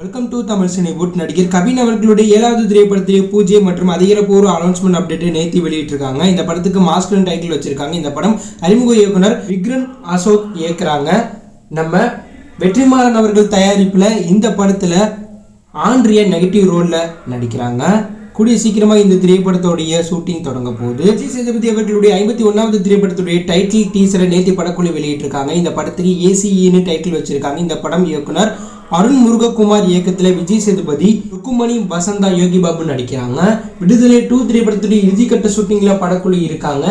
Welcome to Tamil Cinewood நடிகர் கவின் அவர்களுடைய ஏழாவது திரைப்படத்திலே பூஜை மற்றும் அதிகாரப்பூர்வ அனௌன்ஸ்மெண்ட் அப்டேட்டை நேத்தி வெளியிட்டிருக்காங்க. இந்த படத்துக்கு மாஸ்கரன் டைட்டில் வச்சிருக்காங்க. இந்த படம் அறிமுக இயக்குனர் விக்ரன் அசோக் இயக்குறாங்க. நம்ம வெற்றிமாறன் அவர்கள் தயாரிப்பில் இந்த படத்தில் ஆண்ட்ரிய நெகட்டிவ் ரோலில் நடிக்கிறாங்க. கூடிய சீக்கிரமாக இந்த திரைப்படத்துடைய ஷூட்டிங் தொடங்க போகுது. விஜய் சேதுபதி அவர்களுடைய ஐம்பத்தி ஒன்றாவது திரைப்படத்துடைய டைட்டில் டீசரை நேத்தி படக்குழு வெளியிட்டிருக்காங்க. இந்த படத்துக்கு ஏசிஇன்னு டைட்டில் வச்சிருக்காங்க. இந்த படம் இயக்குனர் அருண் முருககுமார் இயக்கத்தில் விஜய் சேதுபதி ருக்குமணி வசந்தா யோகி பாபு நடிக்கிறாங்க. விடுதலை டூ திரைப்படத்துடைய இறுதிக்கட்ட ஷூட்டிங்கில் படக்குழு இருக்காங்க.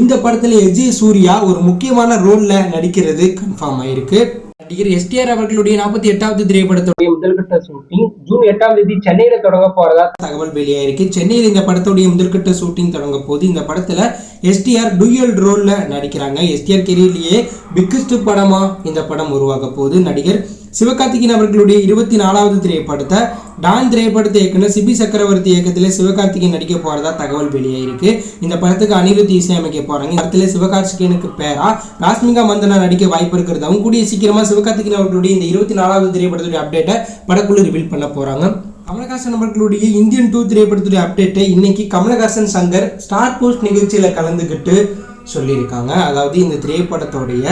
இந்த படத்தில் எஜய் சூர்யா ஒரு முக்கியமான ரோலில் நடிக்கிறது கன்ஃபார்ம் ஆயிருக்கு. நடிகர் எஸ்டிஆர் அவர்களுடைய நாற்பத்தி எட்டாவது திரைப்படத்துடைய முதல்கட்ட ஷூட்டிங் ஜூன் எட்டாம் தேதி சென்னையில தொடங்க போறதா தகவல் வெளியாயிருக்கு. சென்னையில் இந்த படத்துடைய முதல்கட்ட ஷூட்டிங் தொடங்க போது இந்த படத்துல எஸ்டிஆர் டூயல் ரோல்ல நடிக்கிறாங்க. எஸ்டிஆர் கெரியர்லயே பிக்கஸ்ட் படமா இந்த படம் உருவாக போகுது. நடிகர் சிவகார்த்திகேயன் அவர்களுடைய இருபத்தி நாலாவது திரைப்படத்தை டான் திரைப்படத்தை இயக்குனர் சிபி சக்கரவர்த்தி இயக்கத்திலே சிவகார்த்திகேயன் நடிக்க போறதா தகவல் வெளியாயிருக்கு இந்த படத்துக்கு அனிருத் இசையமைக்க போறாங்க. இந்த படத்துல சிவகார்த்திகேயனுக்கு பேரா ராஸ்மிகா மந்தனா நடிக்க வாய்ப்பு இருக்கிறதாவும் கூடிய சீக்கிரமா சிவகார்த்திகேயன் அவர்களுடைய இந்த இருபத்தி நாலாவது திரைப்படத்துடைய அப்டேட்டை படக்குழு ரிவீல் பண்ண போறாங்க. கமலஹாசன் அவர்களுடைய இந்தியன் டூ திரைப்படத்துடைய அப்டேட்டை இன்னைக்கு கமலஹாசன் சங்கர் ஸ்டார் போஸ்ட் நிகழ்ச்சியில கலந்துக்கிட்டு சொல்லியிருக்காங்க. அதாவது இந்த திரைப்படத்துடைய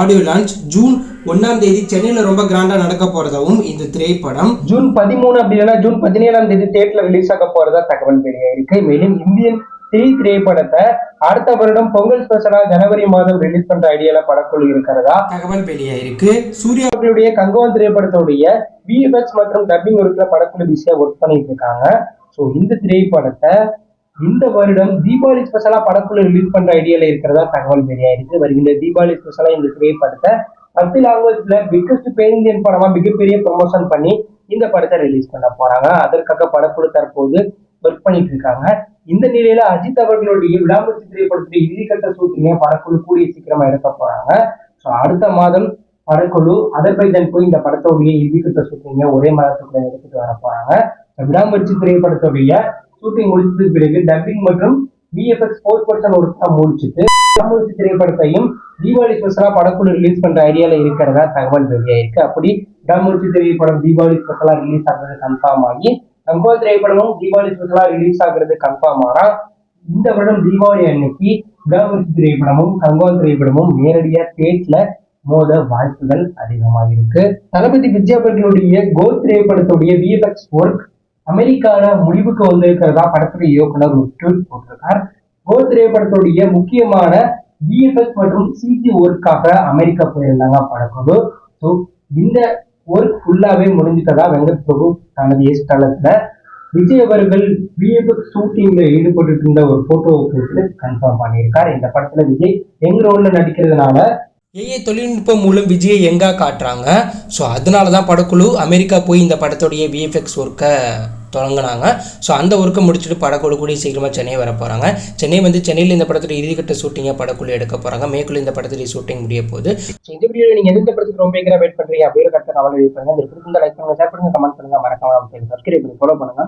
ஆடியோ லான்ச் ஜூன் ஒன்னாம் தேதி சென்னையில் ரொம்ப கிராண்டா நடக்க போறதாவும் இந்த திரைப்படம் ஜூன் பதிமூணு அப்படி இல்லைன்னா ஜூன் பதினேழாம் தேதி தேட்டர்ல ரிலீஸ் ஆக போறதா தகவல் வெளியாயிருக்கு. மேலும் இந்தியன் த்ரீ திரைப்படத்தை அடுத்த வருடம் பொங்கல் ஸ்பெஷலா ஜனவரி மாதம் ரிலீஸ் பண்ற ஐடியால படக்குழு இருக்கிறதா? தகவல் வெளியாயிருக்கு. சூர்யா அவர்களுடைய கங்கவன் திரைப்படத்துடைய விஎஃப்எக்ஸ் மற்றும் டப்பிங் ஒர்க்ல படக்குழு பிஸியா ஒர்க் பண்ணிட்டு இருக்காங்க. ஸோ இந்த திரைப்படத்தை இந்த வருடம் தீபாவளி ஸ்பெஷலா படக்குழு ரிலீஸ் பண்ற ஐடியால இருக்கிறதா தகவல் வெளியாயிருக்கு வருகின்ற தீபாவளி ஸ்பெஷலா இந்த திரைப்படத்தை பத்து லாங்குவேஜ்ல பிக்கஸ்ட் பெயிண்டியன் இந்தியன் படமா மிகப்பெரிய ப்ரொமோஷன் பண்ணி இந்த படத்தை ரிலீஸ் பண்ண போறாங்க. அதற்காக படக்குழு தற்போது ஒர்க் பண்ணிட்டு இருக்காங்க. இந்த நிலையில அஜித் அவர்களுடைய விடாமுயற்சி திரைப்படத்துடைய இறுதிக்கட்ட ஷூட்டிங்க படக்குழு கூடிய சீக்கிரமா எடுக்க போறாங்க. ஸோ அடுத்த மாதம் படக்குழு அதர்பைஜன் போய் இந்த படத்துடைய இறுதிக்கட்ட ஷூட்டிங்க ஒரே மாதத்துக்குள்ள எடுத்துட்டு வர போறாங்க. விடாமுயற்சி திரைப்படத்துடைய ஷூட்டிங் முடிச்சதுக்கு பிறகு டப்பிங் மற்றும் விஎஃப்எக்ஸ் போஸ்ட் பர்சன் ஒர்க் முடிச்சுட்டு தமிழ் திரைப்படத்தையும் தீபாவளி ஸ்பெஷலா படக்குழு ரிலீஸ் பண்ற ஐடியால இருக்கிறதா தகவல் வெளியாயிருக்கு அப்படி விடாமுயற்சி திரைப்படம் தீபாவளி ஸ்பெஷலா ரிலீஸ் ஆகுறது கன்ஃபார்ம் ஆகி கங்கோல் திரைப்படமும் தீபாவளி ஸ்பெஷலா ரிலீஸ் ஆகுறது கன்ஃபார்ம் ஆனா இந்த வருடம் தீபாவளி அன்னைக்கு கவர்ச்சி திரைப்படமும் கங்கோல் திரைப்படமும் நேரடியா தேட்ல மோத வாய்ப்புகள் அதிகமாக இருக்கு. தளபதி விஜய் அவர்களுடைய கோ திரைப்படத்துடைய விஎஃப்எக்ஸ் ஒர்க் அமெரிக்கால முடிவுக்கு வந்திருக்கிறதா படத்துடைய இயக்குனர் ஒரு ட்வீட் போட்டிருக்கார். கோ திரைப்படத்துடைய முக்கியமான விஎஃப்எக்ஸ் மற்றும் சிஜி ஒர்க்காக அமெரிக்கா போயிருந்தாங்க படக்குழு. ஸோ இந்த ஒர்க் ஃபுல்லாவே முடிஞ்சிட்டதா வெங்கட் பிரபு தனது எஸ் விஜய் அவர்கள் விஎஃப்எக்ஸ் ஷூட்டிங்ல ஈடுபட்டு இருந்த ஒரு ஃபோட்டோவை போட்டு கன்ஃபார்ம் பண்ணியிருக்கார். இந்த படத்துல விஜய் எங்க ரோல்ல நடிக்கிறதுனால ஏஏ தொழில்நுட்பம் மூலம் விஜயை எங்கே காட்டுறாங்க? ஸோ அதனால தான் படக்குழு அமெரிக்கா போய் இந்த படத்துடைய விஎஃப்எக்ஸ் ஒர்க்கை தொடங்கினாங்க. ஸோ அந்த ஒர்க்கை முடிச்சுட்டு படக்குழு கூடிய சீக்கிரமாக சென்னை வர போகிறாங்க சென்னை வந்து சென்னையில் இந்த படத்துடைய இறுதிக்கட்ட ஷூட்டிங்கை படக்குழு எடுக்க போகிறாங்க மேற்குள்ள இந்த படத்துடைய ஷூட்டிங் முடிய போகுது. ஸோ இந்த வீடியோ நீங்கள் எந்த படத்துக்கு ரொம்ப பயங்கர வெயிட் பண்ணுறீங்க அப்படிங்கிற கருத்தை கவலை பண்ணுங்க இந்த லைக் பண்ணுங்க ஷேர் பண்ணுங்க கமெண்ட் பண்ணுங்கள் மறக்காமல் சப்ஸ்கிரைப் பண்ணி ஃபாலோ பண்ணுங்க.